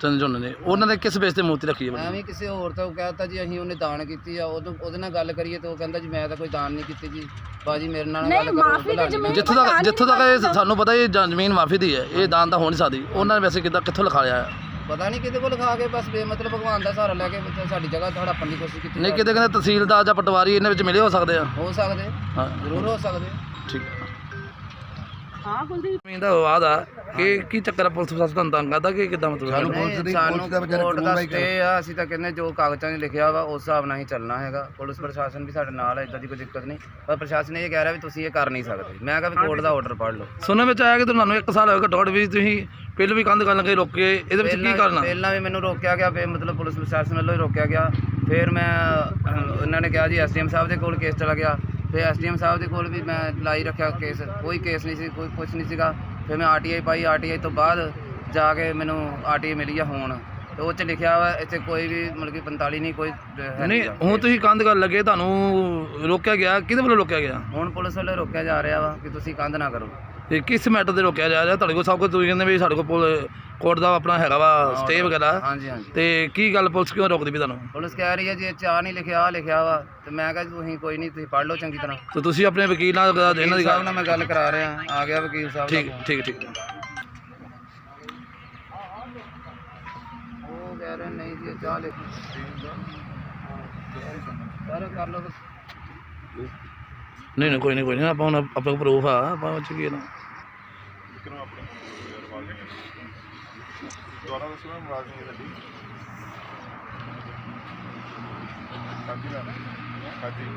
ਚੰਦ ਜੁਨ ਨੇ। ਉਹਨਾਂ ਨੇ ਕਿਸ ਬੇਸ ਤੇ ਮੋਤੀ ਰੱਖੀ ਹੈ ਐਵੇਂ ਕਿਸੇ ਹੋਰ ਤੋਂ ਕਹਿਤਾ ਜੀ ਅਸੀਂ ਉਹਨੇ ਦਾਨ ਕੀਤੀ ਆ ਉਦੋਂ ਉਹਦੇ ਨਾਲ ਗੱਲ ਕਰੀਏ ਤੇ ਉਹ ਕਹਿੰਦਾ ਜੀ ਮੈਂ ਤਾਂ ਕੋਈ ਦਾਨ ਨਹੀਂ ਕੀਤੀ ਜੀ। ਬਾਜੀ ਮੇਰੇ ਨਾਲ ਨਹੀਂ, ਗੱਲ ਕਰੋ ਮਾਫ਼ੀ ਦੀ ਜ਼ਮੀਨ- ਜਿੱਥੋਂ ਤੱਕ ਜਿੱਥੋਂ ਤੱਕ ਇਹ ਸਾਨੂੰ ਪਤਾ ਇਹ ਜ- ਜ਼ਮੀਨ ਮਾਫੀ ਦੀ ਹੈ ਇਹ ਦਾਨ ਤਾਂ ਹੋ ਨਹੀਂ ਸਕਦੀ। ਉਹਨਾਂ ਨੇ ਵੈਸੇ ਕਿੱਦਾਂ ਕਿੱਥੋਂ ਲਿਖਾ ਲਿਆ ਹੈ? ਪਤਾ ਨਹੀਂ ਕਿਤੇ ਕੋਲ ਖਾ ਕੇ ਬਸ ਬੇਮਤਲਬ ਭਗਵਾਨ ਦਾ ਸਹਾਰਾ ਲੈ ਕੇ ਸਾਡੀ ਜਗ੍ਹਾ ਹੜੱਪਣ ਦੀ ਕੋਸ਼ਿਸ਼ ਕੀਤੀ। ਨਹੀਂ ਕਿਤੇ ਕਹਿੰਦੇ ਤਹਿਸੀਲਦਾਰ ਜਾਂ ਪਟਵਾਰੀ ਇਹਨਾਂ ਵਿੱਚ ਮਿਲੇ ਹੋ ਸਕਦੇ ਆ? ਹੋ ਸਕਦੇ। ਹਾਂ। ਜ਼ਰੂਰ ਹੋ ਸਕਦੇ। ਠੀਕ। ਹੈ ਹਾਂ ਕੁਲਦੀਪ ਜ਼ਮੀਨ ਦਾ ਵਿਵਾਦ ਆ ਕਿ ਕੀ ਚੱਕਰ ਆ ਪੁਲਿਸ ਪ੍ਰਸ਼ਾਸਨ ਤੁਹਾਨੂੰ ਤੰਗ ਕਰਦਾ ਕਿ ਕਿੱਦਾਂ ਮਤਲਬ ਸਾਨੂੰ ਕੋਰਟ ਦਾ ਸਟੇ ਆ ਅਸੀਂ ਤਾਂ ਕਹਿੰਦੇ ਜੋ ਕਾਗਜ਼ਾਂ 'ਚ ਲਿਖਿਆ ਵਾ ਉਸ ਹਿਸਾਬ ਨਾਲ ਹੀ ਚੱਲਣਾ ਹੈਗਾ। ਪੁਲਿਸ ਪ੍ਰਸ਼ਾਸਨ ਵੀ ਸਾਡੇ ਨਾਲ ਹੈ ਇਦਾਂ ਦੀ ਕੋਈ ਦਿੱਕਤ ਨਹੀਂ। ਪਰ ਪ੍ਰਸ਼ਾਸਨ ਇਹ ਕਹਿ ਰਿਹਾ ਵੀ ਤੁਸੀਂ ਇਹ ਕਰ ਨਹੀਂ ਸਕਦੇ। ਮੈਂ ਕਿਹਾ ਵੀ ਕੋਰਟ ਦਾ ਆਰਡਰ ਪੜ੍ਹ ਲਓ। ਸੁਣਨ ਵਿੱਚ ਆਇਆ ਕਿ ਤੁਹਾਨੂੰ ਸਾਲ ਵੀ ਤੁਸੀਂ ਪਹਿਲਾਂ ਵੀ ਕੰਧ ਕਰਨ ਲੱਗੇ ਰੋਕੇ ਇਹਦੇ ਵਿੱਚ ਕੀ ਪਹਿਲਾਂ- ਕਰਨਾ ਪਹਿਲਾਂ ਵੀ ਮੈਨੂੰ ਰੋਕਿਆ ਗਿਆ ਮਤਲਬ ਪੁਲਿਸ ਪ੍ਰਸ਼ਾਸਨ ਵੱਲੋਂ ਹੀ ਰੋਕਿਆ ਗਿਆ। ਫਿਰ ਮੈਂ ਅਹ, ਉਹਨਾਂ ਨੇ ਕਿਹਾ ਜੀ ਐਸਡੀਐਮ ਸਾਹਿਬ ਦੇ ਕੋਲ ਕੇਸ ਚਲਾ ਗਿਆ। ਫਿਰ ਐਸਡੀਐਮ ਸਾਹਿਬ ਦੇ ਕੋਲ ਵੀ ਮੈਂ ਲਾਈ ਰੱਖਿਆ ਕੇਸ ਕੋਈ ਕੇਸ ਨਹੀਂ ਸੀ ਕੋਈ ਕੁਝ ਨਹੀਂ ਸੀਗਾ। ਫਿਰ ਮੈਂ ਆਰਟੀਆਈ ਪਾਈ ਆਰਟੀਆਈ ਤੋਂ ਬਾਅਦ ਜਾ ਕੇ ਮੈਨੂੰ ਆਰਟੀਆਈ ਮਿਲੀ ਆ ਹੁਣ। ਤੇ ਉਹ ਚ ਲਿਖਿਆ ਵਾ ਇੱਥੇ ਕੋਈ ਵੀ ਮਤਲਬ ਕਿ 45 ਨਹੀਂ ਕੋਈ ਹੈ ਨਹੀਂ ਨੀਗਾ। ਹੁਣ ਤੁਸੀਂ ਕੰਧ ਕਰਨ ਲੱਗੇ ਤੁਹਾਨੂੰ ਰੋਕਿਆ ਗਿਆ ਕਿਹਦੇ ਵੱਲੋਂ ਰੋਕਿਆ ਗਿਆ? ਹੁਣ ਪੁਲਿਸ ਵੱਲੋਂ ਰੋਕਿਆ ਜਾ ਰਿਹਾ ਵਾ ਕਿ ਤੁਸੀਂ ਕੰਧ ਨਾ ਕਰੋ। ਇਹ ਕਿਸ ਮੈਟਰ ਤੇ ਰੋਕਿਆ ਜਾ ਰਿਹਾ? ਤੁਹਾਡੇ ਕੋਲ ਸਭ ਕੁਝ ਤੁਸੀਂ ਕਹਿੰਦੇ ਵੀ ਸਾਡੇ ਕੋਲ ਕੋਰਟ ਦਾ ਆਪਣਾ ਹੈਗਾ ਵਾ ਸਟੇ ਵਗੈਰਾ। ਹਾਂਜੀ ਹਾਂਜੀ। ਤੇ ਕੀ ਗੱਲ ਪੁਲਿਸ ਕਿਉਂ ਰੋਕਦੀ ਵੀ ਤੁਹਾਨੂੰ? ਪੁਲਿਸ ਕਹਿ ਰਹੀ ਹੈ ਜੀ ਇਹ 'ਚ ਆਹ ਨਹੀਂ ਲਿਖਿਆ ਲਿਖਿਆ ਵਾ। ਤੇ ਮੈਂ ਕਿਹਾ ਜੀ ਤੁਸੀਂ ਕੋਈ ਨਹੀਂ ਤੁਸੀਂ ਪੜ੍ਹ ਲਓ ਚੰਗੀ ਤਰ੍ਹਾਂ। ਤੇ ਤੁਸੀਂ ਆਪਣੇ ਵਕੀਲ ਨਾਲ ਇਹਨਾਂ ਦੀ ਸਾਹਿਬ ਗੱਲ ਨਾਲ ਮੈਂ ਗੱਲ ਕਰਾ ਰਿਹਾ ਆ ਗਿਆ ਵਕੀਲ ਸਾਹਿਬ ਠੀਕ ਦਾ ਠੀਕ ਠੀਕ। ਉਹ ਕਹਿ ਰਹੇ ਨਹੀਂ ਜੀ ਚਾਹ ਲਿਖ ਸਰ ਕਰ ਲਓ। ਨਹੀਂ ਨਹੀਂ ਕੋਈ ਨਹੀਂ ਕੋਈ ਨਹੀਂ ਆਪਾਂ ਹੁਣ ਆਪਣੇ ਕੋਲ ਪ੍ਰੂਫ ਆ ਆਪਾਂ ਉਹ ਚ ਕੀ ਨਾ ਕਿਰੋਂ ਆਪਣੇ ਯਾਰ ਵਾਲ ਦੁਆਰਾ ਦੱਸੋ ਮੈਂ ਮੁਲਾਜ਼ਮ ਹੈ ਸਾਡੀ ਹਾਂਜੀ ਮੈਮ ਹਾਂਜੀ